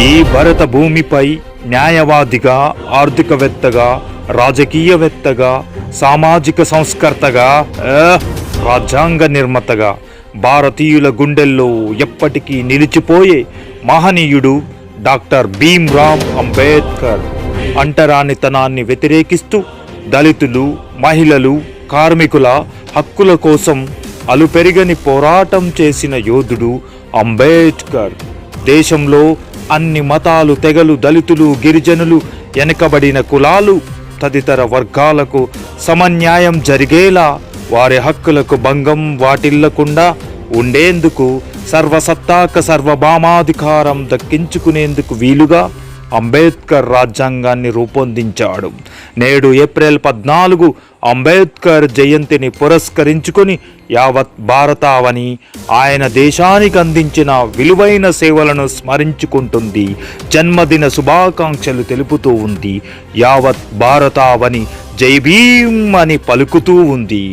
ఈ భరత భూమిపై న్యాయవాదిగా ఆర్థికవేత్తగా రాజకీయవేత్తగా సామాజిక సంస్కర్తగా రాజ్యాంగ నిర్మాతగా భారతీయుల గుండెల్లో ఎప్పటికీ నిలిచిపోయే మహనీయుడు డాక్టర్ భీమ్రామ్ అంబేద్కర్. అంటరానితనాన్ని వ్యతిరేకిస్తూ దళితులు మహిళలు కార్మికుల హక్కుల కోసం అలుపెరిగని పోరాటం చేసిన యోధుడు అంబేద్కర్. దేశంలో అన్ని మతాలు తెగలు దళితులు గిరిజనులు వెనుకబడిన కులాలు తదితర వర్గాలకు సమన్యాయం జరిగేలా వారి హక్కులకు భంగం వాటిల్లకుండా ఉండేందుకు సర్వసత్తాక సర్వభామాధికారం దక్కించుకునేందుకు వీలుగా అంబేద్కర్ రాజ్యాంగాన్ని రూపొందించాడు. నేడు ఏప్రిల్ పద్నాలుగు అంబేద్కర్ జయంతిని పురస్కరించుకొని యావత్ భారతావని ఆయన దేశానికి అందించిన విలువైన సేవలను స్మరించుకుంటుంది. జన్మదిన శుభాకాంక్షలు తెలుపుతూ ఉంది. యావత్ భారతావని జై భీమ్ అని పలుకుతూ ఉంది.